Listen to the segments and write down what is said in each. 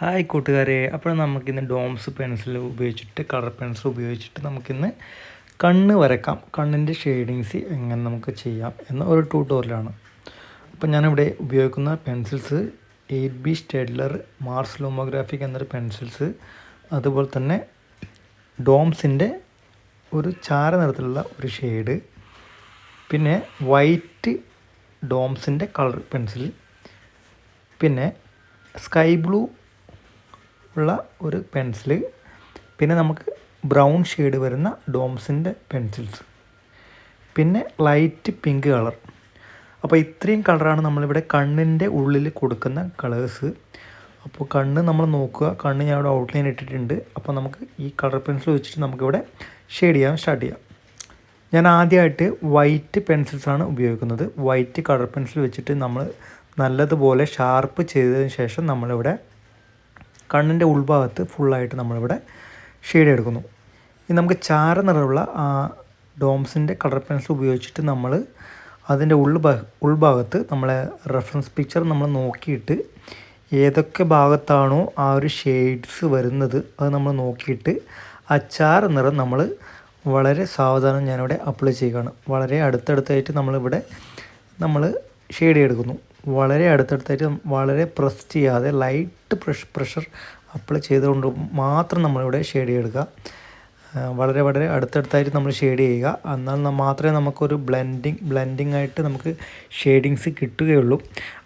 Hi കൂട്ടുകാരെ. അപ്പോൾ നമുക്കിന്ന് ഡോംസ് പെൻസിൽ ഉപയോഗിച്ചിട്ട് കളർ പെൻസിൽ ഉപയോഗിച്ചിട്ട് നമുക്കിന്ന് കണ്ണ് വരക്കാം. കണ്ണിന്റെ ഷെയ്ഡിങ്സ് എങ്ങനെ നമുക്ക് ചെയ്യാം എന്ന ഒരു ട്യൂട്ടോറിയലാണ്. അപ്പോൾ ഞാനിവിടെ ഉപയോഗിക്കുന്ന pencils eight B Staedtler Mars lumographic എന്നൊരു പെൻസിൽസ് അതുപോലെ തന്നെ ഡോംസിന്റെ ഒരു ചാര നിറത്തിലുള്ള ഒരു ഷെയ്ഡ് പിന്നെ വൈറ്റ് ഡോംസിന്റെ കളർ പെൻസിൽ പിന്നെ സ്കൈ ബ്ലൂ ഉള്ള ഒരു പെൻസിൽ പിന്നെ നമുക്ക് ബ്രൗൺ ഷെയ്ഡ് വരുന്ന ഡോംസിന്റെ പെൻസിൽസ്. പിന്നെ ലൈറ്റ് പിങ്ക് കളർ. അപ്പോൾ ഇത്രയും കളറാണ് നമ്മളിവിടെ കണ്ണിന്റെ ഉള്ളിൽ കൊടുക്കുന്ന കളേഴ്സ്. അപ്പോൾ കണ്ണ് നമ്മൾ നോക്കുക. കണ്ണ് ഞാൻ ഇവിടെ ഔട്ട്ലൈൻ ഇട്ടിട്ടുണ്ട്. അപ്പോൾ നമുക്ക് ഈ കളർ പെൻസിൽ വെച്ചിട്ട് നമുക്കിവിടെ ഷെയ്ഡ് ചെയ്യാൻ സ്റ്റാർട്ട് ചെയ്യാം. ഞാൻ ആദ്യമായിട്ട് വൈറ്റ് പെൻസിൽസാണ് ഉപയോഗിക്കുന്നത്. വൈറ്റ് കളർ പെൻസിൽ വെച്ചിട്ട് നമ്മൾ നല്ലതുപോലെ ഷാർപ്പ് ചെയ്തതിന് ശേഷം നമ്മളിവിടെ കണ്ണിന്റെ ഉൾഭാഗത്ത് ഫുള്ളായിട്ട് നമ്മളിവിടെ ഷെയ്ഡ് എടുക്കുന്നു. ഇനി നമുക്ക് ചാര നിറമുള്ള ആ ഡോംസിന്റെ കളർ പെൻസിൽ ഉപയോഗിച്ചിട്ട് നമ്മൾ അതിന്റെ ഉൾഭാഗ ഉൾഭാഗത്ത് നമ്മളെ റെഫറൻസ് പിക്ചർ നമ്മൾ നോക്കിയിട്ട് ഏതൊക്കെ ഭാഗത്താണോ ആ ഒരു ഷെയ്ഡ്സ് വരുന്നത് അത് നമ്മൾ നോക്കിയിട്ട് ആ ചാര നിറം നമ്മൾ വളരെ സാവധാനം ഞാനിവിടെ അപ്ലൈ ചെയ്യുകയാണ്. വളരെ അടുത്തടുത്തായിട്ട് നമ്മളിവിടെ നമ്മൾ ഷെയ്ഡ് എടുക്കുന്നു വളരെ അടുത്തടുത്തായിട്ട് വളരെ പ്രസ് ചെയ്യാതെ ലൈറ്റ് പ്രഷ് പ്രഷർ അപ്ലൈ ചെയ്തുകൊണ്ട് മാത്രം നമ്മളിവിടെ ഷെയ്ഡ് എടുക്കുക വളരെ വളരെ അടുത്തടുത്തായിട്ട് നമ്മൾ ഷെയ്ഡ് ചെയ്യുക. എന്നാൽ മാത്രമേ നമുക്കൊരു ബ്ലെൻഡിങ് ബ്ലെൻഡിങ് ആയിട്ട് നമുക്ക് ഷെയ്ഡിങ്സ് കിട്ടുകയുള്ളൂ.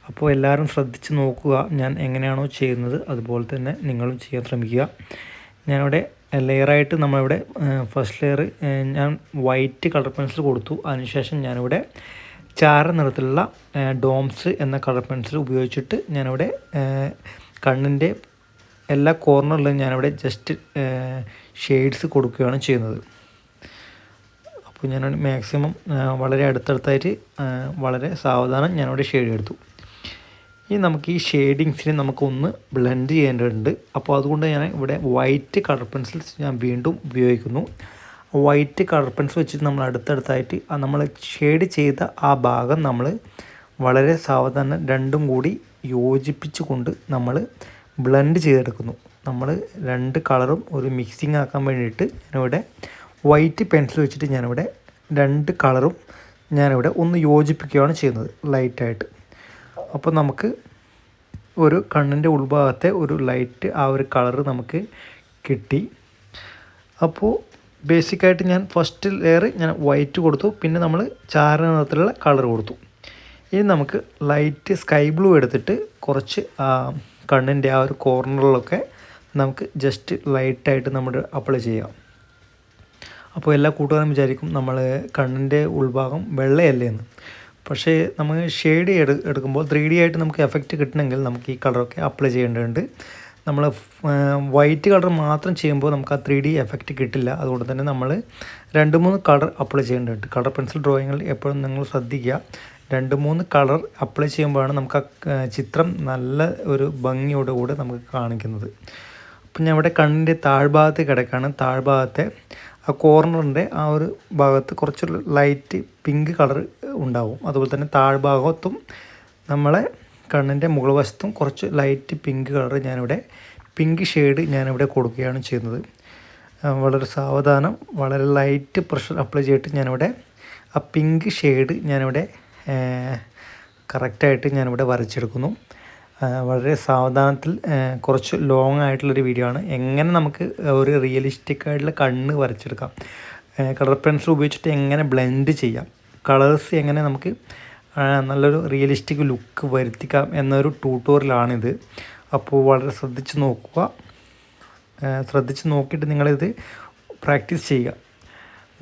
അപ്പോൾ എല്ലാവരും ശ്രദ്ധിച്ച് നോക്കുക ഞാൻ എങ്ങനെയാണോ ചെയ്യുന്നത്. അതുപോലെ തന്നെ നിങ്ങളും ചെയ്യാൻ ശ്രമിക്കുക. ഞാനിവിടെ ലെയറായിട്ട് നമ്മളിവിടെ ഫസ്റ്റ് ലെയർ ഞാൻ വൈറ്റ് കളർ പെൻസിൽ കൊടുത്തു. അതിനുശേഷം ഞാനിവിടെ ചാര നിറത്തിലുള്ള ഡോംസ് എന്ന കളർ പെൻസിൽ ഉപയോഗിച്ചിട്ട് ഞാനിവിടെ കണ്ണിന്റെ എല്ലാ കോർണറിലും ഞാനിവിടെ ജസ്റ്റ് ഷെയ്ഡ്സ് കൊടുക്കുകയാണ് ചെയ്യുന്നത്. അപ്പോൾ ഞാൻ മാക്സിമം വളരെ അടുത്തടുത്തായിട്ട് വളരെ സാവധാനം ഞാനിവിടെ ഷെയ്ഡ് എടുത്തു. ഇനി നമുക്ക് ഈ ഷെയ്ഡിങ്സിനെ നമുക്കൊന്ന് ബ്ലെൻഡ് ചെയ്യേണ്ടതുണ്ട്. അപ്പോൾ അതുകൊണ്ട് ഞാൻ ഇവിടെ വൈറ്റ് കളർ പെൻസിൽസ് ഞാൻ വീണ്ടും ഉപയോഗിക്കുന്നു. വൈറ്റ് കളർ പെൻസിൽ വെച്ചിട്ട് നമ്മൾ അടുത്തടുത്തായിട്ട് നമ്മൾ ഷെയ്ഡ് ചെയ്ത ആ ഭാഗം നമ്മൾ വളരെ സാവധാനം രണ്ടും കൂടി യോജിപ്പിച്ച് കൊണ്ട് നമ്മൾ ബ്ലെൻഡ് ചെയ്തെടുക്കുന്നു. നമ്മൾ രണ്ട് കളറും ഒരു മിക്സിങ് ആക്കാൻ വേണ്ടിയിട്ട് ഞാനിവിടെ വൈറ്റ് പെൻസിൽ വെച്ചിട്ട് ഞാനിവിടെ രണ്ട് കളറും ഞാനിവിടെ ഒന്ന് യോജിപ്പിക്കുകയാണ് ചെയ്യുന്നത് ലൈറ്റായിട്ട് അപ്പോൾ നമുക്ക് ഒരു കണ്ണിന്റെ ഉൾഭാഗത്തെ ഒരു ലൈറ്റ് ആ ഒരു കളറ് നമുക്ക് കിട്ടി. അപ്പോൾ ബേസിക്കായിട്ട് ഞാൻ ഫസ്റ്റ് ലെയർ ഞാൻ വൈറ്റ് കൊടുത്തു. പിന്നെ നമ്മൾ ചാര നിറത്തിലുള്ള കളർ കൊടുത്തു. ഇനി നമുക്ക് ലൈറ്റ് സ്കൈ ബ്ലൂ എടുത്തിട്ട് കുറച്ച് കണ്ണിന്റെ ആ ഒരു കോർണറിലൊക്കെ നമുക്ക് ജസ്റ്റ് ലൈറ്റായിട്ട് നമ്മൾ അപ്ലൈ ചെയ്യാം. അപ്പോൾ എല്ലാ കൂട്ടുകാരും വിചാരിക്കും നമ്മൾ കണ്ണിന്റെ ഉൾഭാഗം വെള്ളയല്ലേ എന്ന്. പക്ഷേ നമ്മൾ ഷെയ്ഡ് എടു എടുക്കുമ്പോൾ ത്രീ ഡി ആയിട്ട് നമുക്ക് എഫക്റ്റ് കിട്ടണമെങ്കിൽ നമുക്ക് ഈ കളറൊക്കെ അപ്ലൈ ചെയ്യേണ്ടതുണ്ട്. നമ്മൾ വൈറ്റ് കളർ മാത്രം ചെയ്യുമ്പോൾ നമുക്ക് ആ ത്രീ ഡി എഫക്റ്റ് കിട്ടില്ല. അതുകൊണ്ട് തന്നെ നമ്മൾ രണ്ട് മൂന്ന് കളർ അപ്ലൈ ചെയ്യേണ്ടതുണ്ട്. കളർ പെൻസിൽ ഡ്രോയിങ്ങിൽ എപ്പോഴും നിങ്ങൾ ശ്രദ്ധിക്കുക. രണ്ട് മൂന്ന് കളർ അപ്ലൈ ചെയ്യുമ്പോഴാണ് നമുക്ക് ആ ചിത്രം നല്ല ഒരു ഭംഗിയോടെ കൂടെ നമുക്ക് കാണിക്കുന്നത്. അപ്പം ഞാൻ ഇവിടെ കണ്ണിന്റെ താഴ്ഭാഗത്ത് കിടക്കാണ്. താഴ്ഭാഗത്തെ ആ കോർണറിന്റെ ആ ഒരു ഭാഗത്ത് കുറച്ച് ലൈറ്റ് പിങ്ക് കളർ ഉണ്ടാവും. അതുപോലെ തന്നെ താഴ്ഭാഗത്തും നമ്മളെ കണ്ണിന്റെ മുകൾ വശത്തും കുറച്ച് ലൈറ്റ് പിങ്ക് കളർ ഞാനിവിടെ പിങ്ക് ഷെയ്ഡ് ഞാനിവിടെ കൊടുക്കുകയാണ് ചെയ്യുന്നത്. വളരെ സാവധാനം വളരെ ലൈറ്റ് പ്രഷർ അപ്ലൈ ചെയ്തിട്ട് ഞാനിവിടെ ആ പിങ്ക് ഷെയ്ഡ് ഞാനിവിടെ കറക്റ്റായിട്ട് ഞാനിവിടെ വരച്ചെടുക്കുന്നു. വളരെ സാവധാനത്തിൽ കുറച്ച് ലോങ് ആയിട്ടുള്ളൊരു വീഡിയോ ആണ്. എങ്ങനെ നമുക്ക് ഒരു റിയലിസ്റ്റിക് ആയിട്ടുള്ള കണ്ണ് വരച്ചെടുക്കാം? കളർ പെൻസിൽ ഉപയോഗിച്ചിട്ട് എങ്ങനെ ബ്ലെൻഡ് ചെയ്യാം? കളേഴ്സ് എങ്ങനെ നമുക്ക് നല്ലൊരു റിയലിസ്റ്റിക് ലുക്ക് വരുത്തിക്കാം എന്നൊരു ട്യൂട്ടോറിയലാണിത് അപ്പോൾ വളരെ ശ്രദ്ധിച്ച് നോക്കുക. ശ്രദ്ധിച്ച് നോക്കിയിട്ട് നിങ്ങളിത് പ്രാക്ടീസ് ചെയ്യുക.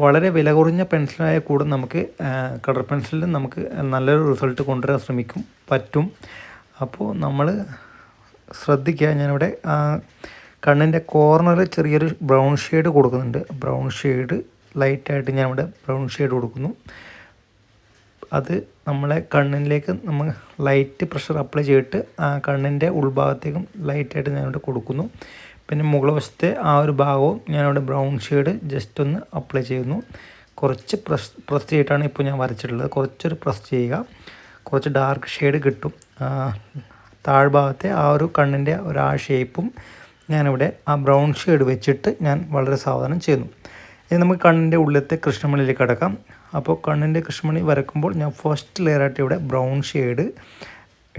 വളരെ വില കുറഞ്ഞ പെൻസിലായ കൂടെ നമുക്ക് കളർ പെൻസിലിൽ നമുക്ക് നല്ലൊരു റിസൾട്ട് കൊണ്ടുവരാൻ ശ്രമിക്കും പറ്റും. അപ്പോൾ നമ്മൾ ശ്രദ്ധിക്കുക. ഞാനിവിടെ കണ്ണിന്റെ കോർണറിൽ ചെറിയൊരു ബ്രൗൺ ഷെയ്ഡ് കൊടുക്കുന്നുണ്ട്. ബ്രൗൺ ഷെയ്ഡ് ലൈറ്റായിട്ട് ഞാനിവിടെ ബ്രൗൺ ഷെയ്ഡ് കൊടുക്കുന്നു. അത് നമ്മളെ കണ്ണിലേക്ക് നമ്മൾ ലൈറ്റ് പ്രഷർ അപ്ലൈ ചെയ്തിട്ട് ആ കണ്ണിന്റെ ഉൾഭാഗത്തേക്കും ലൈറ്റായിട്ട് ഞാനിവിടെ കൊടുക്കുന്നു. പിന്നെ മുകളവശത്തെ ആ ഒരു ഭാഗവും ഞാനിവിടെ ബ്രൗൺ ഷെയ്ഡ് ജസ്റ്റ് ഒന്ന് അപ്ലൈ ചെയ്യുന്നു. കുറച്ച് പ്രസ് പ്രസ് ചെയ്തിട്ടാണ് ഇപ്പോൾ ഞാൻ വരച്ചിട്ടുള്ളത്. കുറച്ചൊരു പ്രസ് ചെയ്യുക. കുറച്ച് ഡാർക്ക് ഷെയ്ഡ് കിട്ടും. താഴ്ഭാഗത്തെ ആ ഒരു കണ്ണിന്റെ ഒരു ആ ഷേപ്പും ഞാനിവിടെ ആ ബ്രൗൺ ഷെയ്ഡ് വെച്ചിട്ട് ഞാൻ വളരെ സാവധാനം ചെയ്യുന്നു. ഇനി നമുക്ക് കണ്ണിന്റെ ഉള്ളിലത്തെ കൃഷ്ണമണിയിലേക്ക് കിടക്കാം. അപ്പോൾ കണ്ണിന്റെ കൃഷ്ണമണി വരക്കുമ്പോൾ ഞാൻ ഫസ്റ്റ് ലെയറായിട്ട് ഇവിടെ ബ്രൗൺ ഷെയ്ഡ്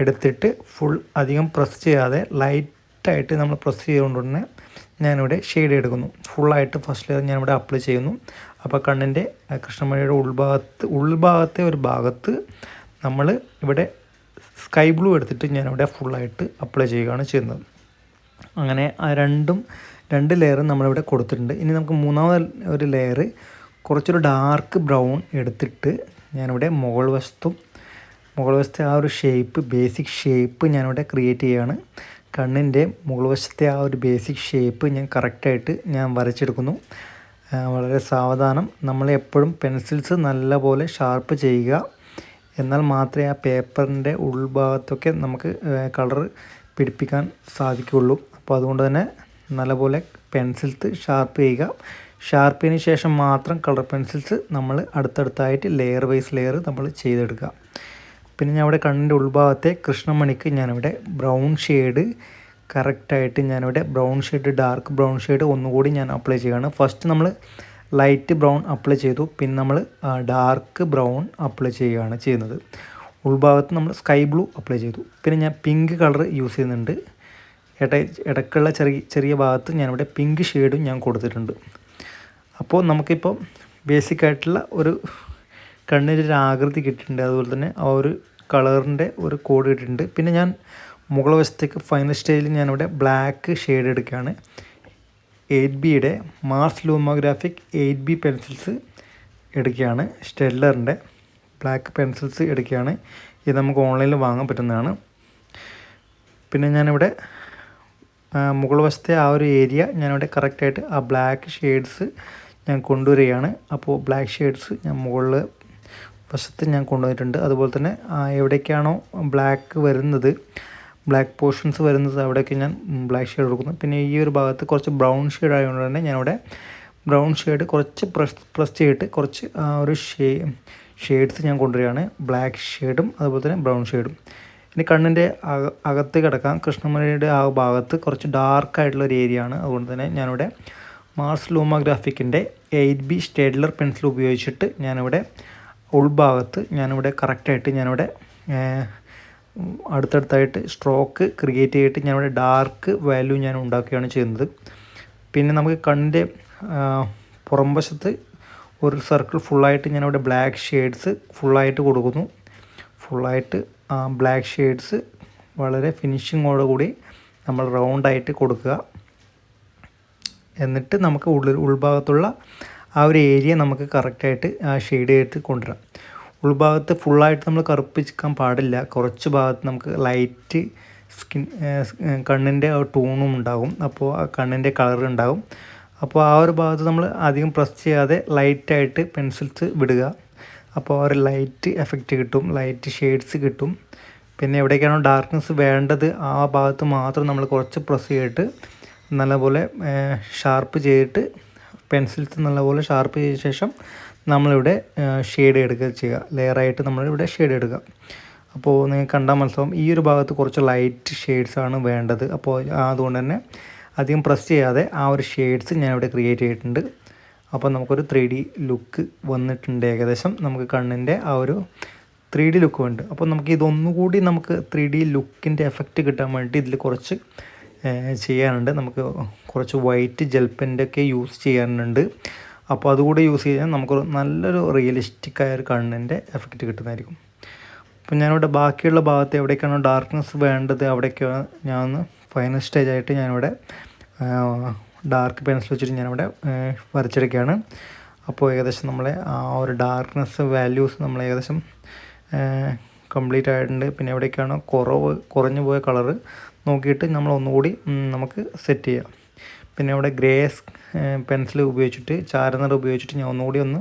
എടുത്തിട്ട് ഫുൾ അധികം പ്രസ് ചെയ്യാതെ ലൈറ്റായിട്ട് നമ്മൾ പ്രസ് ചെയ്തുകൊണ്ട് തന്നെ ഞാനിവിടെ ഷെയ്ഡ് എടുക്കുന്നു. ഫുള്ളായിട്ട് ഫസ്റ്റ് ലെയർ ഞാനിവിടെ അപ്ലൈ ചെയ്യുന്നു. അപ്പോൾ കണ്ണിന്റെ കൃഷ്ണമണിയുടെ ഉൾഭാഗത്ത് ഉൾഭാഗത്തെ ഒരു ഭാഗത്ത് നമ്മൾ ഇവിടെ സ്കൈ ബ്ലൂ എടുത്തിട്ട് ഞാനിവിടെ ഫുള്ളായിട്ട് അപ്ലൈ ചെയ്യുകയാണ് ചെയ്യുന്നത്. അങ്ങനെ ആ രണ്ടും രണ്ട് ലെയറും നമ്മളിവിടെ കൊടുത്തിട്ടുണ്ട്. ഇനി നമുക്ക് മൂന്നാമത് ഒരു ലെയർ കുറച്ചൊരു ഡാർക്ക് ബ്രൗൺ എടുത്തിട്ട് ഞാനിവിടെ മുകൾ വശത്തും മുകൾ വശത്തെ ആ ഒരു ഷേപ്പ് ബേസിക് ഷേപ്പ് ഞാനിവിടെ ക്രിയേറ്റ് ചെയ്യുകയാണ് കണ്ണിന്റെ മുകൾ വശത്തെ ആ ഒരു ബേസിക് ഷേപ്പ് ഞാൻ കറക്റ്റായിട്ട് ഞാൻ വരച്ചെടുക്കുന്നു. വളരെ സാവധാനം. നമ്മൾ എപ്പോഴും പെൻസിൽസ് നല്ലപോലെ ഷാർപ്പ് ചെയ്യുക. എന്നാൽ മാത്രമേ ആ പേപ്പറിന്റെ ഉൾഭാഗത്തൊക്കെ നമുക്ക് കളർ പിടിപ്പിക്കാൻ സാധിക്കുകയുള്ളൂ. അപ്പോൾ അതുകൊണ്ട് തന്നെ നല്ലപോലെ പെൻസിൽസ് ഷാർപ്പ് ചെയ്യുക. ഷാർപ്പിന് ശേഷം മാത്രം കളർ പെൻസിൽസ് നമ്മൾ അടുത്തടുത്തായിട്ട് ലെയർ വൈസ് ലെയർ നമ്മൾ ചെയ്തെടുക്കുക. പിന്നെ ഞാൻ ഇവിടെ കണ്ണിന്റെ ഉൾഭാഗത്തെ കൃഷ്ണമണിക്ക് ഞാനിവിടെ ബ്രൗൺ ഷെയ്ഡ് കറക്റ്റായിട്ട് ഞാനിവിടെ brown shade dark brown shade ഒന്നുകൂടി ഞാൻ അപ്ലൈ ചെയ്യുകയാണ്. ഫസ്റ്റ് നമ്മൾ ലൈറ്റ് ബ്രൗൺ അപ്ലൈ ചെയ്തു. പിന്നെ നമ്മൾ ഡാർക്ക് ബ്രൗൺ അപ്ലൈ ചെയ്യുകയാണ് ചെയ്യുന്നത്. ഉൾഭാഗത്ത് നമ്മൾ സ്കൈ ബ്ലൂ അപ്ലൈ ചെയ്തു. പിന്നെ ഞാൻ പിങ്ക് കളർ യൂസ് ചെയ്യുന്നുണ്ട്. ഇട ഇടയ്ക്കുള്ള ചെറിയ ചെറിയ ഭാഗത്ത് ഞാനിവിടെ പിങ്ക് ഷെയ്ഡും ഞാൻ കൊടുത്തിട്ടുണ്ട്. അപ്പോൾ നമുക്കിപ്പോൾ ബേസിക്കായിട്ടുള്ള ഒരു കണ്ണിന്റെ ഒരു ആകൃതി കിട്ടിയിട്ടുണ്ട്. അതുപോലെ തന്നെ ആ ഒരു കളറിന്റെ ഒരു കോഡ് കിട്ടിയിട്ടുണ്ട്. പിന്നെ ഞാൻ മുകൾ വശത്തേക്ക് ഫൈനൽ സ്റ്റേജിൽ ഞാനിവിടെ ബ്ലാക്ക് ഷെയ്ഡ് എടുക്കുകയാണ്. എയ്റ്റ് ബിയുടെ Mars lumographic eight B pencils എടുക്കുകയാണ്. സ്റ്റെല്ലറിന്റെ ബ്ലാക്ക് പെൻസിൽസ് എടുക്കുകയാണ്. ഇത് നമുക്ക് ഓൺലൈനിൽ വാങ്ങാൻ പറ്റുന്നതാണ്. പിന്നെ ഞാനിവിടെ മുകൾ വശത്തെ ആ ഒരു ഏരിയ ഞാനിവിടെ കറക്റ്റായിട്ട് ആ ബ്ലാക്ക് ഷെയ്ഡ്സ് ഞാൻ കൊണ്ടുവരികയാണ്. അപ്പോൾ ബ്ലാക്ക് ഷെയ്ഡ്സ് ഞാൻ മുകളിൽ വശത്ത് ഞാൻ കൊണ്ടുവന്നിട്ടുണ്ട്. അതുപോലെ തന്നെ എവിടേക്കാണോ ബ്ലാക്ക് വരുന്നത് ബ്ലാക്ക് പോർഷൻസ് വരുന്നത് അവിടെയൊക്കെ ഞാൻ ബ്ലാക്ക് ഷെയ്ഡ് കൊടുക്കുന്നു. പിന്നെ ഈ ഒരു ഭാഗത്ത് കുറച്ച് ബ്രൗൺ ഷെയ്ഡ് ആയതുകൊണ്ട് തന്നെ ഞാനിവിടെ ബ്രൗൺ ഷെയ്ഡ് കുറച്ച് പ്രസ് പ്രസ് ചെയ്തിട്ട് കുറച്ച് ആ ഒരു ഷേ ഷെയ്ഡ്സ് ഞാൻ കൊണ്ടുവരികയാണ്. ബ്ലാക്ക് ഷെയ്ഡും അതുപോലെ തന്നെ ബ്രൗൺ ഷെയ്ഡും ഇനി കണ്ണിന്റെ അക അകത്ത് കിടക്കാം. കൃഷ്ണമണിയുടെ ആ ഭാഗത്ത് കുറച്ച് ഡാർക്ക് ആയിട്ടുള്ള ഒരു ഏരിയ ആണ്. അതുകൊണ്ട് തന്നെ ഞാനിവിടെ മാർസ് ലൂമോഗ്രാഫിക്കിന്റെ എയ്റ്റ് ബി സ്റ്റേഡ്ലർ പെൻസിൽ ഉപയോഗിച്ചിട്ട് ഞാനിവിടെ ഉൾഭാഗത്ത് ഞാനിവിടെ കറക്റ്റായിട്ട് ഞാനിവിടെ അടുത്തടുത്തായിട്ട് സ്ട്രോക്ക് ക്രിയേറ്റ് ചെയ്തിട്ട് ഞാനിവിടെ ഡാർക്ക് വാല്യൂ ഞാൻ ഉണ്ടാക്കുകയാണ് ചെയ്യുന്നത്. പിന്നെ നമുക്ക് കണ്ണിന്റെ പുറംവശത്ത് ഒരു സർക്കിൾ ഫുള്ളായിട്ട് ഞാനിവിടെ ബ്ലാക്ക് ഷെയ്ഡ്സ് ഫുള്ളായിട്ട് കൊടുക്കുന്നു. ഫുള്ളായിട്ട് ബ്ലാക്ക് ഷെയ്ഡ്സ് വളരെ ഫിനിഷിങ്ങോട് കൂടി നമ്മൾ റൗണ്ടായിട്ട് കൊടുക്കുക. എന്നിട്ട് നമുക്ക് ഉള്ളിൽ ഉൾഭാഗത്തുള്ള ആ ഒരു ഏരിയ നമുക്ക് കറക്റ്റായിട്ട് ആ ഷെയ്ഡ് ചെയ്തിട്ട് കൊണ്ടുവരാം. ഉൾഭാഗത്ത് ഫുള്ളായിട്ട് നമ്മൾ കറുപ്പിച്ചിക്കാൻ പാടില്ല. കുറച്ച് ഭാഗത്ത് നമുക്ക് ലൈറ്റ് സ്കിൻ കണ്ണിന്റെ ആ ടൂണും ഉണ്ടാകും. അപ്പോൾ ആ കണ്ണിന്റെ കളർ ഉണ്ടാകും. അപ്പോൾ ആ ഒരു ഭാഗത്ത് നമ്മൾ അധികം പ്രസ് ചെയ്യാതെ ലൈറ്റായിട്ട് പെൻസിൽസ് വിടുക. അപ്പോൾ ഒരു ലൈറ്റ് എഫക്റ്റ് കിട്ടും ലൈറ്റ് ഷെയ്ഡ്സ് കിട്ടും. പിന്നെ എവിടേക്കാണോ ഡാർക്ക്നെസ് വേണ്ടത് ആ ഭാഗത്ത് മാത്രം നമ്മൾ കുറച്ച് പ്രസ് ചെയ്തിട്ട് നല്ലപോലെ ഷാർപ്പ് ചെയ്തിട്ട് പെൻസിൽസ് നല്ലപോലെ ഷാർപ്പ് ചെയ്ത ശേഷം നമ്മളിവിടെ ഷെയ്ഡ് എടുക്കുക ചെയ്യുക. ലെയറായിട്ട് നമ്മളിവിടെ ഷെയ്ഡ് എടുക്കുക. അപ്പോൾ നിങ്ങൾക്ക് കണ്ടാൽ മനസ്സിലാവും ഈ ഒരു ഭാഗത്ത് കുറച്ച് ലൈറ്റ് ഷെയ്ഡ്സ് ആണ് വേണ്ടത്. അപ്പോൾ അതുകൊണ്ട് തന്നെ അധികം പ്രസ് ചെയ്യാതെ ആ ഒരു ഷെയ്ഡ്സ് ഞാനിവിടെ ക്രിയേറ്റ് ചെയ്തിട്ടുണ്ട്. അപ്പോൾ നമുക്കൊരു ത്രീ ഡി ലുക്ക് വന്നിട്ടുണ്ട് ഏകദേശം. നമുക്ക് കണ്ണിന്റെ ആ ഒരു ത്രീ ഡി ലുക്ക് ഉണ്ട്. അപ്പോൾ നമുക്ക് ഇതൊന്നുകൂടി നമുക്ക് ത്രീ ഡി ലുക്കിന്റെ എഫക്റ്റ് കിട്ടാൻ വേണ്ടി ഇതിൽ കുറച്ച് ചെയ്യാനുണ്ട്. നമുക്ക് കുറച്ച് വൈറ്റ് ജെൽ ഒക്കെ യൂസ് ചെയ്യാനുണ്ട്. അപ്പോൾ അതുകൂടി യൂസ് ചെയ്താൽ നമുക്കൊരു നല്ലൊരു റിയലിസ്റ്റിക് ആയ ഒരു കണ്ണിന്റെ എഫക്റ്റ് കിട്ടുന്നതായിരിക്കും. അപ്പോൾ ഞാനിവിടെ ബാക്കിയുള്ള ഭാഗത്ത് എവിടേക്കാണോ ഡാർക്ക്നെസ് വേണ്ടത് അവിടേക്കാണ് ഞാൻ ഫൈനൽ സ്റ്റേജ് ആയിട്ട് ഞാനിവിടെ ഡാർക്ക് പെൻസിൽ വെച്ചിട്ട് ഞാനിവിടെ വരച്ചെടുക്കുകയാണ്. അപ്പോൾ ഏകദേശം നമ്മളെ ആ ഒരു ഡാർക്ക്നെസ് വാല്യൂസ് നമ്മൾ ഏകദേശം കംപ്ലീറ്റ് ആയിട്ടുണ്ട്. പിന്നെ എവിടേക്കാണോ കുറവ് കുറഞ്ഞു പോയ കളറ് നോക്കിയിട്ട് നമ്മൾ ഒന്നുകൂടി നമുക്ക് സെറ്റ് ചെയ്യാം. പിന്നെ ഇവിടെ ഗ്രേസ് പെൻസിൽ ഉപയോഗിച്ചിട്ട് ചാരനിറ ഉപയോഗിച്ചിട്ട് ഞാൻ ഒന്നുകൂടി ഒന്ന്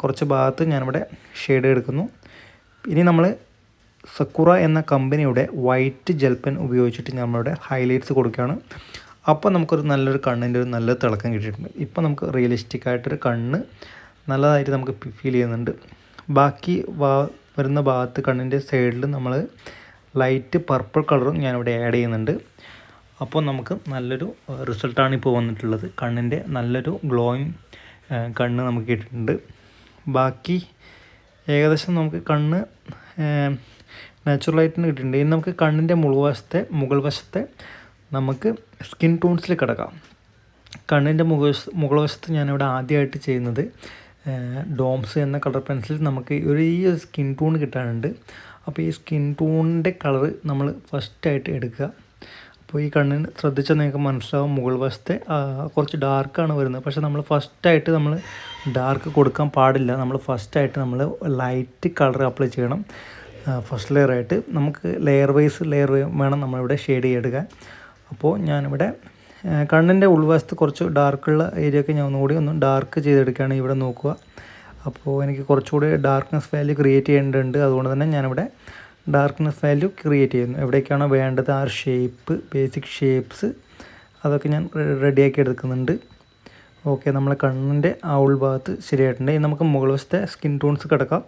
കുറച്ച് ഭാഗത്ത് ഞാനിവിടെ ഷെയ്ഡ് എടുക്കുന്നു. ഇനി നമ്മൾ സക്കുറ എന്ന കമ്പനിയുടെ വൈറ്റ് ജെൽ പെൻ ഉപയോഗിച്ചിട്ട് നമ്മളുടെ ഹൈലൈറ്റ്സ് കൊടുക്കുകയാണ്. അപ്പോൾ നമുക്കൊരു നല്ലൊരു കണ്ണിന്റെ ഒരു നല്ല തിളക്കം കിട്ടിയിട്ടുണ്ട്. ഇപ്പോൾ നമുക്ക് റിയലിസ്റ്റിക് ആയിട്ടൊരു കണ്ണ് നല്ലതായിട്ട് നമുക്ക് ഫീൽ ചെയ്യുന്നുണ്ട്. ബാക്കി വാ വരുന്ന ഭാഗത്ത് കണ്ണിന്റെ സൈഡിൽ നമ്മൾ ലൈറ്റ് പർപ്പിൾ കളറും ഞാനിവിടെ ആഡ് ചെയ്യുന്നുണ്ട്. അപ്പോൾ നമുക്ക് നല്ലൊരു റിസൾട്ടാണ് ഇപ്പോൾ വന്നിട്ടുള്ളത്. കണ്ണിന്റെ നല്ലൊരു ഗ്ലോയിങ് കണ്ണ് നമുക്ക് കിട്ടിയിട്ടുണ്ട്. ബാക്കി ഏകദേശം നമുക്ക് കണ്ണ് നാച്ചുറലായിട്ടാണ് കിട്ടിയിട്ടുണ്ട്. ഇനി നമുക്ക് കണ്ണിന്റെ മുൾവശത്തെ മുകൾ വശത്തെ നമുക്ക് സ്കിൻ ടോൺസിൽ കിടക്കാം. കണ്ണിന്റെ മുഖ മുകൾ വശത്ത് ഞാനിവിടെ ആദ്യമായിട്ട് ചെയ്യുന്നത് ഡോംസ് എന്ന കളർ പെൻസിൽ നമുക്ക് ഒരു ഈ സ്കിൻ ടൂൺ കിട്ടാനുണ്ട്. അപ്പോൾ ഈ സ്കിൻ ടൂണിന്റെ കളർ നമ്മൾ ഫസ്റ്റായിട്ട് എടുക്കുക. അപ്പോൾ ഈ കണ്ണിന് ശ്രദ്ധിച്ചാൽ നിങ്ങൾക്ക് മനസ്സിലാവും മുകൾ വശത്തെ കുറച്ച് ഡാർക്കാണ് വരുന്നത്. പക്ഷേ നമ്മൾ ഫസ്റ്റായിട്ട് നമ്മൾ ഡാർക്ക് കൊടുക്കാൻ പാടില്ല. നമ്മൾ ഫസ്റ്റായിട്ട് നമ്മൾ ലൈറ്റ് കളർ അപ്ലൈ ചെയ്യണം. ഫസ്റ്റ് ലെയർ ആയിട്ട് നമുക്ക് ലെയർ വൈസ് ലെയർ വേണം നമ്മളിവിടെ ഷെയ്ഡ് ചെയ്തെടുക്കാൻ അപ്പോൾ ഞാനിവിടെ കണ്ണിന്റെ ഉൾവശത്ത് കുറച്ച് ഡാർക്കുള്ള ഏരിയ ഒക്കെ ഞാൻ ഒന്നുകൂടി ഒന്ന് ഡാർക്ക് ചെയ്തെടുക്കുകയാണ് ഇവിടെ നോക്കുക. അപ്പോൾ എനിക്ക് കുറച്ചുകൂടി ഡാർക്ക്നെസ് വാല്യൂ ക്രിയേറ്റ് ചെയ്യേണ്ടതുണ്ട്. അതുകൊണ്ട് തന്നെ ഞാനിവിടെ ഡാർക്ക്നെസ് വാല്യൂ ക്രിയേറ്റ് ചെയ്യുന്നു. എവിടേക്കാണോ വേണ്ടത് ആ ഷേപ്പ് ബേസിക് ഷേപ്സ് അതൊക്കെ ഞാൻ റെഡിയാക്കി എടുക്കുന്നുണ്ട്. ഓക്കെ നമ്മളെ കണ്ണിന്റെ ആ ഉൾഭാഗത്ത് ശരിയായിട്ടുണ്ട്. ഇനി നമുക്ക് മുകൾ വശത്തെ സ്കിൻ ടോൺസ് കിടക്കാം.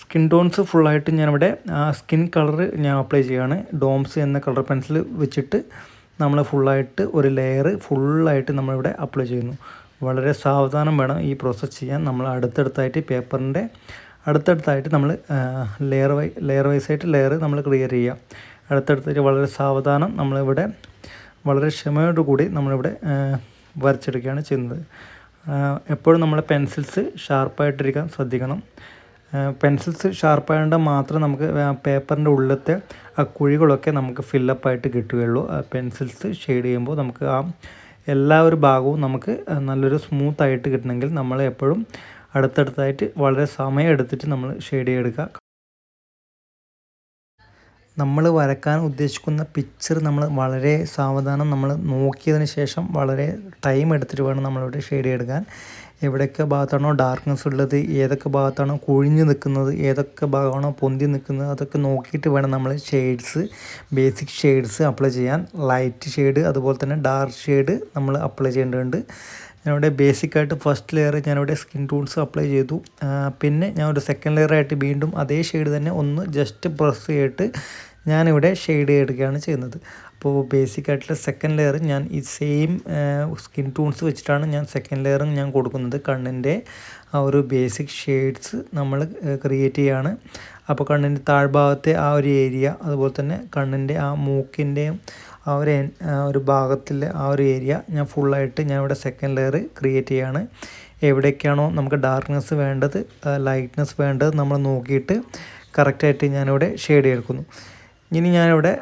സ്കിൻ ടോൺസ് ഫുള്ളായിട്ട് ഞാനിവിടെ ആ സ്കിൻ കളർ ഞാൻ അപ്ലൈ ചെയ്യുകയാണ്. ഡോംസ് എന്ന കളർ പെൻസിൽ വെച്ചിട്ട് നമ്മൾ ഫുള്ളായിട്ട് ഒരു ലെയർ ഫുള്ളായിട്ട് നമ്മളിവിടെ അപ്ലൈ ചെയ്യുന്നു. വളരെ സാവധാനം വേണം ഈ പ്രോസസ്സ് ചെയ്യാൻ. നമ്മൾ അടുത്തടുത്തായിട്ട് പേപ്പറിന്റെ അടുത്തടുത്തായിട്ട് നമ്മൾ ലെയർ വൈ ലെയർ വൈസായിട്ട് ലെയർ നമ്മൾ ക്ലിയർ ചെയ്യാം. അടുത്തടുത്തായിട്ട് വളരെ സാവധാനം നമ്മളിവിടെ വളരെ ക്ഷമയോടുകൂടി നമ്മളിവിടെ വരച്ചെടുക്കുകയാണ് ചെയ്യുന്നത്. എപ്പോഴും നമ്മളെ പെൻസിൽസ് ഷാർപ്പായിട്ടിരിക്കാൻ ശ്രദ്ധിക്കണം. പെൻസിൽസ് ഷാർപ്പായതുകൊണ്ട് മാത്രം നമുക്ക് പേപ്പറിന്റെ ഉള്ളിലത്തെ ആ കുഴികളൊക്കെ നമുക്ക് ഫില്ലപ്പായിട്ട് കിട്ടുകയുള്ളൂ. പെൻസിൽസ് ഷെയ്ഡ് ചെയ്യുമ്പോൾ നമുക്ക് ആ എല്ലാ ഒരു ഭാഗവും നമുക്ക് നല്ലൊരു സ്മൂത്ത് ആയിട്ട് കിട്ടണമെങ്കിൽ നമ്മൾ എപ്പോഴും അടുത്തടുത്തായിട്ട് വളരെ സമയം എടുത്തിട്ട് നമ്മൾ ഷെയ്ഡ് ചെയ്തെടുക്കുക. നമ്മൾ വരക്കാൻ ഉദ്ദേശിക്കുന്ന പിക്ചർ നമ്മൾ വളരെ സാവധാനം നമ്മൾ നോക്കിയതിന് ശേഷം വളരെ ടൈം എടുത്തിട്ട് വേണം നമ്മളിവിടെ ഷെയ്ഡ് ചെയ്തെടുക്കാൻ. എവിടെയൊക്കെ ഭാഗത്താണോ ഡാർക്ക്നെസ് ഉള്ളത് ഏതൊക്കെ ഭാഗത്താണോ കുഴിഞ്ഞു നിൽക്കുന്നത് ഏതൊക്കെ ഭാഗമാണോ പൊന്തി നിൽക്കുന്നത് അതൊക്കെ നോക്കിയിട്ട് വേണം നമ്മൾ ഷെയ്ഡ്സ് ബേസിക് ഷെയ്ഡ്സ് അപ്ലൈ ചെയ്യാൻ. ലൈറ്റ് ഷെയ്ഡ് അതുപോലെ തന്നെ ഡാർക്ക് ഷെയ്ഡ് നമ്മൾ അപ്ലൈ ചെയ്യേണ്ടതുണ്ട്. ഞാനിവിടെ ബേസിക്കായിട്ട് ഫസ്റ്റ് ലെയർ ഞാനിവിടെ സ്കിൻ ടൂൺസ് അപ്ലൈ ചെയ്തു. പിന്നെ ഞാൻ ഒരു സെക്കൻഡ് ലെയർ ആയിട്ട് വീണ്ടും അതേ ഷെയ്ഡ് തന്നെ ഒന്ന് ജസ്റ്റ് പ്രസ് ചെയ്തിട്ട് ഞാനിവിടെ ഷെയ്ഡ് ചെയ്യുകയാണ് ചെയ്യുന്നത്. അപ്പോൾ ബേസിക് ആയിട്ടുള്ള സെക്കൻഡ് ലെയർ ഞാൻ ഈ സെയിം സ്കിൻ ടൂൺസ് വെച്ചിട്ടാണ് ഞാൻ സെക്കൻഡ് ലെയറും ഞാൻ കൊടുക്കുന്നത്. കണ്ണിന്റെ ആ ഒരു ബേസിക് ഷെയ്ഡ്സ് നമ്മൾ ക്രിയേറ്റ് ചെയ്യുകയാണ് അപ്പോൾ കണ്ണിന്റെ താഴ്ഭാഗത്തെ ആ ഒരു ഏരിയ അതുപോലെ തന്നെ കണ്ണിന്റെ ആ മൂക്കിന്റെയും ആ ഒരു ഒരു ഭാഗത്തിലെ ആ ഒരു ഏരിയ ഞാൻ ഫുള്ളായിട്ട് ഞാൻ ഇവിടെ സെക്കൻഡ് ലെയർ ക്രിയേറ്റ് ചെയ്യാണ്. എവിടേക്കാണോ നമുക്ക് ഡാർക്ക്നെസ് വേണ്ടത് ലൈറ്റ്നെസ് വേണ്ടത് നമ്മൾ നോക്കിയിട്ട് കറക്റ്റായിട്ട് ഞാനിവിടെ ഷെയ്ഡ് എടുക്കുന്നു. ഇനി ഞാനിവിടെ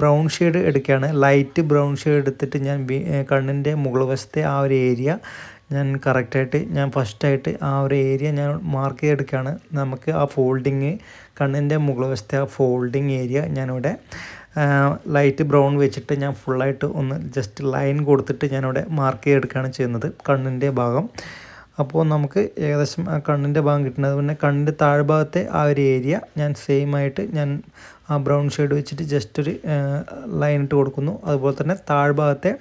ബ്രൗൺ ഷെയ്ഡ് എടുക്കുകയാണ്. ലൈറ്റ് ബ്രൗൺ ഷെയ്ഡ് എടുത്തിട്ട് ഞാൻ കണ്ണിന്റെ മുകൾ വശത്തെ ആ ഒരു ഏരിയ ഞാൻ കറക്റ്റായിട്ട് ഞാൻ ഫസ്റ്റായിട്ട് ആ ഒരു ഏരിയ ഞാൻ മാർക്ക് ചെയ്തെടുക്കുകയാണ്. നമുക്ക് ആ ഫോൾഡിങ് കണ്ണിന്റെ മുകൾ വശത്തെ ആ ഫോൾഡിങ് ഏരിയ ഞാനിവിടെ ലൈറ്റ് ബ്രൗൺ വെച്ചിട്ട് ഞാൻ ഫുള്ളായിട്ട് ഒന്ന് ജസ്റ്റ് ലൈൻ കൊടുത്തിട്ട് ഞാനിവിടെ മാർക്ക് ചെയ്തെടുക്കുകയാണ് ചെയ്യുന്നത് കണ്ണിന്റെ ഭാഗം. അപ്പോൾ നമുക്ക് ഏകദേശം ആ കണ്ണിന്റെ ഭാഗം കിട്ടുന്നത്. പിന്നെ കണ്ണിന്റെ താഴ്ഭാഗത്തെ ആ ഒരു ഏരിയ ഞാൻ സെയിം ആയിട്ട് ഞാൻ ആ ബ്രൗൺ ഷെയ്ഡ് വെച്ചിട്ട് ജസ്റ്റ് ഒരു ലൈൻ ഇട്ട് കൊടുക്കുന്നു. അതുപോലെ തന്നെ താഴ്ഭാഗത്തെ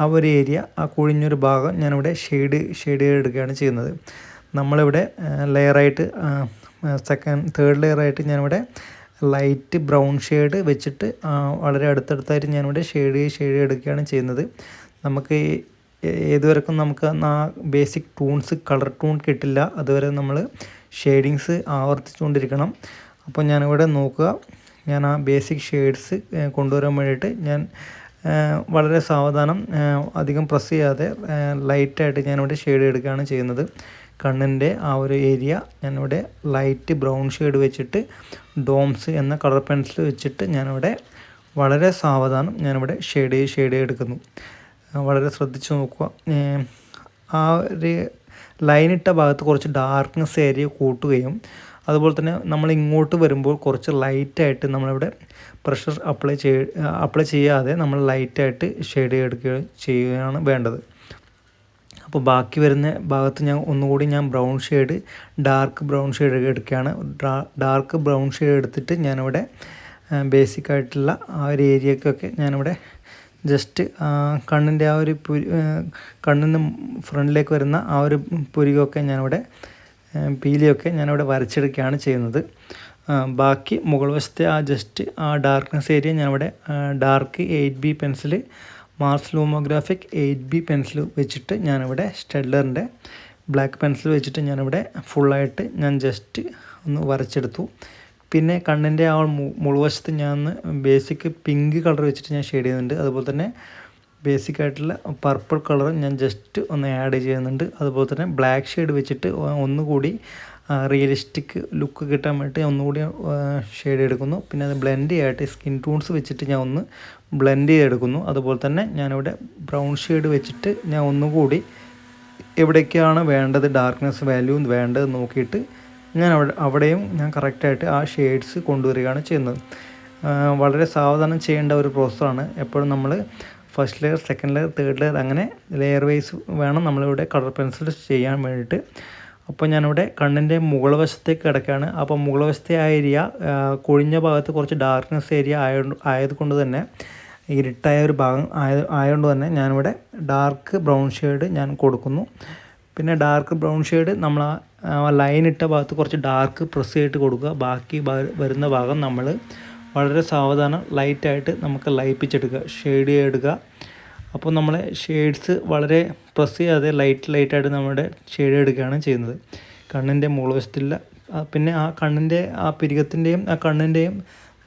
ആ ഒരു ഏരിയ ആ കുഴിഞ്ഞൊരു ഭാഗം ഞാനിവിടെ ഷെയ്ഡ് ഷെയ്ഡ് എടുക്കുകയാണ് ചെയ്യുന്നത്. നമ്മളിവിടെ ലെയറായിട്ട് സെക്കൻഡ് തേർഡ് ലെയറായിട്ട് ഞാനിവിടെ ലൈറ്റ് ബ്രൗൺ ഷെയ്ഡ് വെച്ചിട്ട് വളരെ അടുത്തടുത്തായിട്ട് ഞാനിവിടെ ഷെയ്ഡ് ഷെയ്ഡ് എടുക്കുകയാണ് ചെയ്യുന്നത്. നമുക്ക് ഏതുവരെക്കും നമുക്ക് ആ ബേസിക് ടൂൺസ് കളർ ടൂൺ കിട്ടില്ല. അതുവരെ നമ്മൾ ഷെയ്ഡിങ്സ് ആവർത്തിച്ചുകൊണ്ടിരിക്കണം. അപ്പോൾ ഞാനിവിടെ നോക്കുക. ഞാൻ ആ ബേസിക് ഷെയ്ഡ്സ് കൊണ്ടുവരാൻ വേണ്ടിയിട്ട് ഞാൻ വളരെ സാവധാനം അധികം പ്രസ് ചെയ്യാതെ ലൈറ്റായിട്ട് ഞാനിവിടെ ഷെയ്ഡ് എടുക്കുകയാണ് ചെയ്യുന്നത്. കണ്ണിന്റെ ആ ഒരു ഏരിയ ഞാനിവിടെ ലൈറ്റ് ബ്രൗൺ ഷെയ്ഡ് വെച്ചിട്ട് ഡോംസ് എന്ന കളർ പെൻസിൽ വെച്ചിട്ട് ഞാനിവിടെ വളരെ സാവധാനം ഞാനിവിടെ ഷെയ്ഡ് ഷെയ്ഡ് എടുക്കുന്നു. വളരെ ശ്രദ്ധിച്ച് നോക്കുക. ആ ഒരു ലൈനിട്ട ഭാഗത്ത് കുറച്ച് ഡാർക്ക്നെസ് ഏരിയ കൂട്ടുകയും അതുപോലെ തന്നെ നമ്മൾ ഇങ്ങോട്ട് വരുമ്പോൾ കുറച്ച് ലൈറ്റായിട്ട് നമ്മളിവിടെ പ്രഷർ അപ്ലൈ ചെയ്യ അപ്ലൈ ചെയ്യാതെ നമ്മൾ ലൈറ്റായിട്ട് ഷെയ്ഡ് എടുക്കുക ചെയ്യുകയാണ് വേണ്ടത്. അപ്പോൾ ബാക്കി വരുന്ന ഭാഗത്ത് ഞാൻ ഒന്നുകൂടി ഞാൻ brown shade dark brown shade എടുക്കുകയാണ്. ഡാർക്ക് ബ്രൗൺ ഷെയ്ഡ് എടുത്തിട്ട് ഞാനിവിടെ ബേസിക് ആയിട്ടുള്ള ആ ഒരു ഏരിയക്കൊക്കെ ഞാനിവിടെ ജസ്റ്റ് കണ്ണിന്റെ ആ ഒരു പുരി കണ്ണിന് ഫ്രണ്ടിലേക്ക് വരുന്ന ആ ഒരു പുരികമൊക്കെ ഞാനിവിടെ പീലിയൊക്കെ ഞാനിവിടെ വരച്ചെടുക്കുകയാണ് ചെയ്യുന്നത്. ബാക്കി മുകൾ വശത്തെ ആ ജസ്റ്റ് ആ ഡാർക്ക്നെസ് ഏരിയ ഞാനിവിടെ dark eight B pencil Mars lumographic eight B pencil വെച്ചിട്ട് ഞാനിവിടെ സ്റ്റെഡ്ലറിന്റെ ബ്ലാക്ക് പെൻസിൽ വെച്ചിട്ട് ഞാനിവിടെ ഫുള്ളായിട്ട് ഞാൻ ജസ്റ്റ് ഒന്ന് വരച്ചെടുത്തു. പിന്നെ കണ്ണിന്റെ ആ മുൾവശത്ത് ഞാൻ ബേസിക് പിങ്ക് കളർ വെച്ചിട്ട് ഞാൻ ഷെയ്ഡ് ചെയ്യുന്നുണ്ട്. അതുപോലെ തന്നെ ബേസിക് ആയിട്ടുള്ള പർപ്പിൾ കളർ ഞാൻ ജസ്റ്റ് ഒന്ന് ആഡ് ചെയ്യുന്നുണ്ട്. അതുപോലെ തന്നെ ബ്ലാക്ക് ഷെയ്ഡ് വെച്ചിട്ട് ഒന്നുകൂടി റിയലിസ്റ്റിക് ലുക്ക് കിട്ടാൻ വേണ്ടി ഒന്നുകൂടി ഷെയ്ഡ് എടുക്കുന്നു. പിന്നെ അത് ബ്ലെൻഡ് ചെയ്യായിട്ട് സ്കിൻ ടൂൺസ് വെച്ചിട്ട് ഞാൻ ഒന്ന് ബ്ലെൻഡ് ചെയ്തെടുക്കുന്നു. അതുപോലെ തന്നെ ഞാനിവിടെ ബ്രൗൺ ഷെയ്ഡ് വെച്ചിട്ട് ഞാൻ ഒന്നുകൂടി എവിടേക്കാണ് വേണ്ടത് ഡാർക്ക്നെസ് വാല്യൂ വേണ്ടത് നോക്കിയിട്ട് ഞാൻ അവിടെ അവിടെയും ഞാൻ കറക്റ്റായിട്ട് ആ ഷെയ്ഡ്സ് കൊണ്ടുവരികയാണ് ചെയ്യുന്നത്. വളരെ സാവധാനം ചെയ്യേണ്ട ഒരു പ്രോസസ്സാണ് എപ്പോഴും നമ്മൾ first layer second layer third layer അങ്ങനെ ലെയർ വൈസ് വേണം നമ്മളിവിടെ കളർ പെൻസിൽ ചെയ്യാൻ വേണ്ടിയിട്ട്. അപ്പോൾ ഞാനിവിടെ കണ്ണിന്റെ മുകൾ വശത്തേക്ക് കിടക്കുകയാണ്. അപ്പോൾ മുകൾ വശത്തെ ആ ഏരിയ കൊഴിഞ്ഞ ഭാഗത്ത് കുറച്ച് ഡാർക്ക്നെസ് ഏരിയ ആയത് ആയതുകൊണ്ട് തന്നെ ഇരുട്ടായ ഒരു ഭാഗം ആയത് ആയതുകൊണ്ട് തന്നെ ഞാനിവിടെ ഡാർക്ക് ബ്രൗൺ ഷെയ്ഡ് ഞാൻ കൊടുക്കുന്നു. പിന്നെ ഡാർക്ക് ബ്രൗൺ ഷെയ്ഡ് നമ്മൾ ആ ലൈൻ ഇട്ട ഭാഗത്ത് കുറച്ച് ഡാർക്ക് പ്രസ് ചെയ്തിട്ട് കൊടുക്കുക. ബാക്കി വരുന്ന ഭാഗം നമ്മൾ വളരെ സാവധാനം ലൈറ്റായിട്ട് നമുക്ക് ലയിപ്പിച്ചെടുക്കുക ഷെയ്ഡ് ചെയ്തെടുക്കുക അപ്പോൾ നമ്മളെ ഷെയ്ഡ്സ് വളരെ പ്രസ് ചെയ്യാതെ ലൈറ്റ് ലൈറ്റായിട്ട് നമ്മുടെ ഷെയ്ഡ് എടുക്കുകയാണ് ചെയ്യുന്നത്. കണ്ണിന്റെ മുളവശത്തില്ല പിന്നെ ആ കണ്ണിന്റെ ആ പിരികത്തിന്റെയും ആ കണ്ണിന്റെയും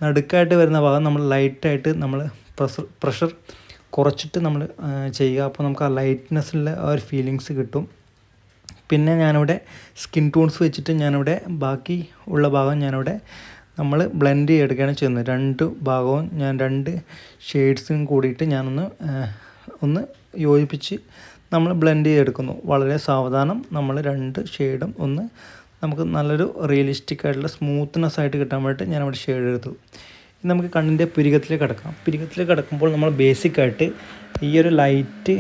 നടുക്കായിട്ട് വരുന്ന ഭാഗം നമ്മൾ ലൈറ്റായിട്ട് നമ്മൾ പ്രഷർ പ്രഷർ കുറച്ചിട്ട് നമ്മൾ ചെയ്യുക. അപ്പോൾ നമുക്ക് ആ ലൈറ്റ്നെസ്സുള്ള ആ ഒരു ഫീലിങ്സ് കിട്ടും. പിന്നെ ഞാനിവിടെ സ്കിൻ ടൂൺസ് വെച്ചിട്ട് ഞാനിവിടെ ബാക്കി ഉള്ള ഭാഗം ഞാനിവിടെ നമ്മൾ ബ്ലെൻഡ് ചെയ്യെടുക്കുകയാണ് ചെയ്യുന്നത്. രണ്ട് ഭാഗവും ഞാൻ രണ്ട് ഷെയ്ഡ്സും കൂടിയിട്ട് ഞാനൊന്ന് ഒന്ന് യോജിപ്പിച്ച് നമ്മൾ ബ്ലെൻഡ് ചെയ്തെടുക്കുന്നു. വളരെ സാവധാനം നമ്മൾ രണ്ട് ഷെയ്ഡും ഒന്ന് നമുക്ക് നല്ലൊരു റിയലിസ്റ്റിക് ആയിട്ടുള്ള സ്മൂത്ത്നെസ് ആയിട്ട് കിട്ടാൻ വേണ്ടിയിട്ട് അവിടെ ഷെയ്ഡ് എടുത്തു. നമുക്ക് കണ്ണിന്റെ പുരികത്തിലേക്ക് കിടക്കാം. പുരികത്തിലേക്ക് കിടക്കുമ്പോൾ നമ്മൾ ബേസിക്കായിട്ട് ഈ ഒരു ലൈറ്റ്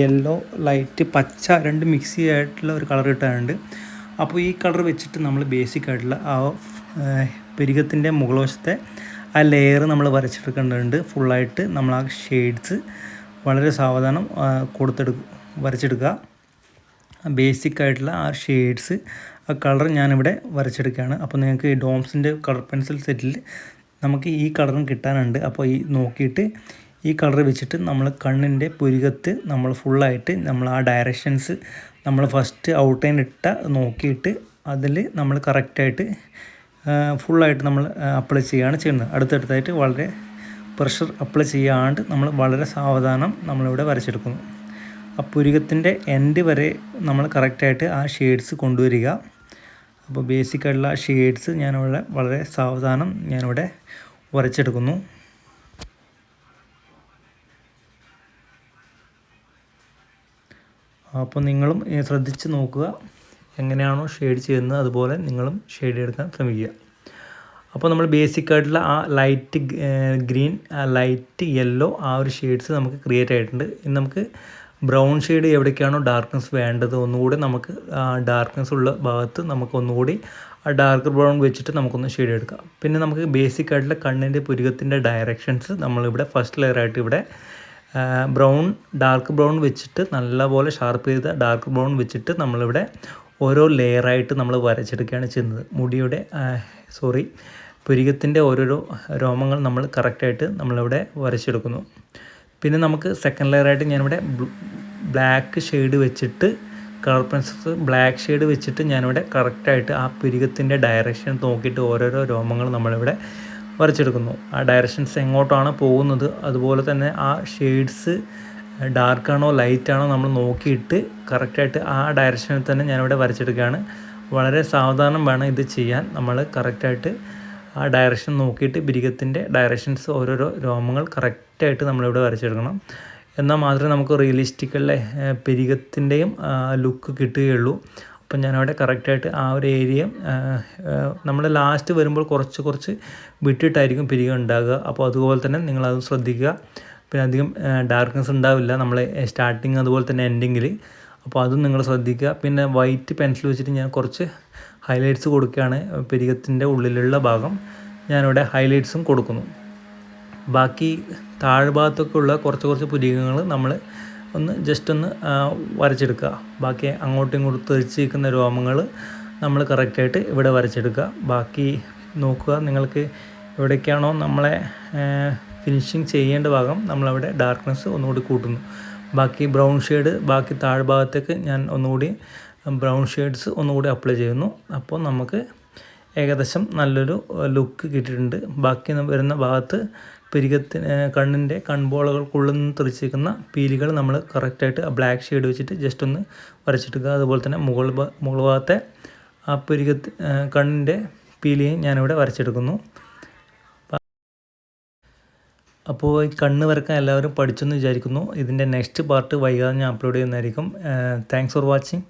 യെല്ലോ ലൈറ്റ് പച്ച രണ്ട് മിക്സ് ആയിട്ടുള്ള ഒരു കളർ കിട്ടാനുണ്ട്. അപ്പോൾ ഈ കളർ വെച്ചിട്ട് നമ്മൾ ബേസിക് ആയിട്ടുള്ള ആ പെരുകത്തിന്റെ മുകൾവശത്തെ ആ ലെയർ നമ്മൾ വരച്ചെടുക്കേണ്ടതുണ്ട്. ഫുള്ളായിട്ട് നമ്മൾ ആ ഷെയ്ഡ്സ് വളരെ സാവധാനം ആ, കൊടുത്തെടുക്കുക വരച്ചെടുക്കുക. ബേസിക് ആയിട്ടുള്ള ആ ഷെയ്ഡ്സ് ആ കളർ ഞാനിവിടെ വരച്ചെടുക്കുകയാണ്. അപ്പോൾ നിങ്ങൾക്ക് ഡോംസിന്റെ കളർ പെൻസിൽ സെറ്റിൽ നമുക്ക് ഈ കളറും കിട്ടാനുണ്ട്. അപ്പോൾ ഈ നോക്കിയിട്ട് ഈ കളർ വെച്ചിട്ട് നമ്മൾ കണ്ണിന്റെ പുരുകത്ത് നമ്മൾ ഫുള്ളായിട്ട് നമ്മൾ ആ ഡയറക്ഷൻസ് നമ്മൾ ഫസ്റ്റ് ഔട്ട്ലൈൻ ഇട്ട നോക്കിയിട്ട് അതിൽ നമ്മൾ കറക്റ്റായിട്ട് ഫുള്ളായിട്ട് നമ്മൾ അപ്ലൈ ചെയ്യുകയാണ് ചെയ്യുന്നത്. അടുത്തടുത്തായിട്ട് വളരെ പ്രഷർ അപ്ലൈ ചെയ്യാണ്ട് നമ്മൾ വളരെ സാവധാനം നമ്മളിവിടെ വരച്ചെടുക്കുന്നു. ആ പുരുകത്തിന്റെ എൻഡ് വരെ നമ്മൾ കറക്റ്റായിട്ട് ആ ഷെയ്ഡ്സ് കൊണ്ടുവരിക. അപ്പോൾ ബേസിക് ആയിട്ടുള്ള ആ ഷെയ്ഡ്സ് ഞാനിവിടെ വളരെ സാവധാനം ഞാനിവിടെ വരച്ചെടുക്കുന്നു. അപ്പോൾ നിങ്ങളും ശ്രദ്ധിച്ച് നോക്കുക. എങ്ങനെയാണോ ഷെയ്ഡ് ചെയ്യുന്നത് അതുപോലെ നിങ്ങളും ഷെയ്ഡ് എടുക്കാൻ ശ്രമിക്കുക. അപ്പോൾ നമ്മൾ ബേസിക് ആയിട്ടുള്ള ആ ലൈറ്റ് ഗ്രീൻ ലൈറ്റ് യെല്ലോ ആ ഒരു ഷെയ്ഡ്സ് നമുക്ക് ക്രിയേറ്റ് ആയിട്ടുണ്ട്. ഇനി നമുക്ക് ബ്രൗൺ ഷെയ്ഡ് എവിടേക്കാണോ ഡാർക്ക്നെസ് വേണ്ടത് ഒന്നുകൂടി നമുക്ക് ഡാർക്ക്നെസ് ഉള്ള ഭാഗത്ത് നമുക്ക് ഒന്നുകൂടി ആ ഡാർക്ക് ബ്രൗൺ വെച്ചിട്ട് നമുക്കൊന്ന് ഷെയ്ഡ് എടുക്കാം. പിന്നെ നമുക്ക് ബേസിക് ആയിട്ടുള്ള കണ്ണിന്റെ പുരുകത്തിന്റെ ഡയറക്ഷൻസ് നമ്മളിവിടെ ഫസ്റ്റ് ലെയറായിട്ട് ഇവിടെ ബ്രൗൺ ഡാർക്ക് ബ്രൗൺ വെച്ചിട്ട് നല്ലപോലെ ഷാർപ്പ് ചെയ്ത ഡാർക്ക് ബ്രൗൺ വെച്ചിട്ട് നമ്മളിവിടെ ഓരോ ലെയറായിട്ട് നമ്മൾ വരച്ചെടുക്കുകയാണ് ചെയ്യുന്നത്. മുടിയുടെ സോറി പുരികത്തിന്റെ ഓരോരോ രോമങ്ങൾ നമ്മൾ കറക്റ്റായിട്ട് നമ്മളിവിടെ വരച്ചെടുക്കുന്നു. പിന്നെ നമുക്ക് സെക്കൻഡ് ലെയറായിട്ട് ഞാനിവിടെ ബ്ലാക്ക് ഷെയ്ഡ് വെച്ചിട്ട് കളർ പെൻസിൽസ് ബ്ലാക്ക് ഷെയ്ഡ് വെച്ചിട്ട് ഞാനിവിടെ കറക്റ്റായിട്ട് ആ പുരികത്തിന്റെ ഡയറക്ഷൻ നോക്കിയിട്ട് ഓരോരോ രോമങ്ങൾ നമ്മളിവിടെ വരച്ചെടുക്കുന്നു. ആ ഡയറക്ഷൻസ് എങ്ങോട്ടാണ് പോകുന്നത് അതുപോലെ തന്നെ ആ ഷെയ്ഡ്സ് ഡാർക്കാണോ ലൈറ്റാണോ നമ്മൾ നോക്കിയിട്ട് കറക്റ്റായിട്ട് ആ ഡയറക്ഷനിൽ തന്നെ ഞാനിവിടെ വരച്ചെടുക്കുകയാണ്. വളരെ സാവധാനം വേണം ഇത് ചെയ്യാൻ. നമ്മൾ കറക്റ്റായിട്ട് ആ ഡയറക്ഷൻ നോക്കിയിട്ട് ബിരികത്തിന്റെ ഡയറക്ഷൻസ് ഓരോരോ രോമങ്ങൾ കറക്റ്റായിട്ട് നമ്മളിവിടെ വരച്ചെടുക്കണം. എന്നാൽ മാത്രമേ നമുക്ക് റിയലിസ്റ്റിക്കുള്ള പെരികത്തിന്റെയും ലുക്ക് കിട്ടുകയുള്ളൂ. അപ്പം ഞാനവിടെ കറക്റ്റായിട്ട് ആ ഒരു ഏരിയ നമ്മൾ ലാസ്റ്റ് വരുമ്പോൾ കുറച്ച് കുറച്ച് വിട്ടിട്ടായിരിക്കും പിരികം ഉണ്ടാകുക. അപ്പോൾ അതുപോലെ തന്നെ നിങ്ങളത് ശ്രദ്ധിക്കുക. പിന്നെ അധികം ഡാർക്ക്നെസ് ഉണ്ടാവില്ല. നമ്മൾ സ്റ്റാർട്ടിങ് അതുപോലെ തന്നെ എൻഡിങ്ങിൽ അപ്പോൾ അതും നിങ്ങൾ ശ്രദ്ധിക്കുക. പിന്നെ വൈറ്റ് പെൻസിൽ വെച്ചിട്ട് ഞാൻ കുറച്ച് ഹൈലൈറ്റ്സ് കൊടുക്കുകയാണ്. പെരികത്തിന്റെ ഉള്ളിലുള്ള ഭാഗം ഞാനിവിടെ ഹൈലൈറ്റ്സും കൊടുക്കുന്നു. ബാക്കി താഴ്ഭാഗത്തൊക്കെ ഉള്ള കുറച്ച് കുറച്ച് പുരികങ്ങൾ നമ്മൾ ഒന്ന് ജസ്റ്റ് ഒന്ന് വരച്ചെടുക്കുക. ബാക്കി അങ്ങോട്ടും ഇങ്ങോട്ടും തെറിച്ചിരിക്കുന്ന രോമങ്ങൾ നമ്മൾ കറക്റ്റായിട്ട് ഇവിടെ വരച്ചെടുക്കുക. ബാക്കി നോക്കുക. നിങ്ങൾക്ക് എവിടേക്കാണോ നമ്മളെ ഫിനിഷിങ് ചെയ്യേണ്ട ഭാഗം നമ്മളവിടെ ഡാർക്ക്നെസ് ഒന്നുകൂടി കൂട്ടുന്നു. ബാക്കി ബ്രൗൺ ഷെയ്ഡ് ബാക്കി താഴ്ഭാഗത്തേക്ക് ഞാൻ ഒന്നുകൂടി ബ്രൗൺ ഷെയ്ഡ്സ് ഒന്നുകൂടി അപ്ലൈ ചെയ്യുന്നു. അപ്പോൾ നമുക്ക് ഏകദേശം നല്ലൊരു ലുക്ക് കിട്ടിയിട്ടുണ്ട്. ബാക്കി വരുന്ന ഭാഗത്ത് പിരികത്തിന് കണ്ണിന്റെ കൺപോളകൾക്കുള്ളിൽ നിന്ന് തെറിച്ചിരിക്കുന്ന പീലികൾ നമ്മൾ കറക്റ്റായിട്ട് ബ്ലാക്ക് ഷെയ്ഡ് വെച്ചിട്ട് ജസ്റ്റ് ഒന്ന് വരച്ചിട്ടുക അതുപോലെ തന്നെ മുകൾ മുകൾ ഭാഗത്തെ ആ പിരികത്ത് കണ്ണിന്റെ പീലിയും ഞാനിവിടെ വരച്ചെടുക്കുന്നു. അപ്പോൾ ഈ കണ്ണ് വരക്കാൻ എല്ലാവരും പഠിച്ചെന്ന് വിചാരിക്കുന്നു. ഇതിന്റെ നെക്സ്റ്റ് പാർട്ട് വൈകാതെ ഞാൻ അപ്ലോഡ് ചെയ്യുന്നതായിരിക്കും. Thanks for watching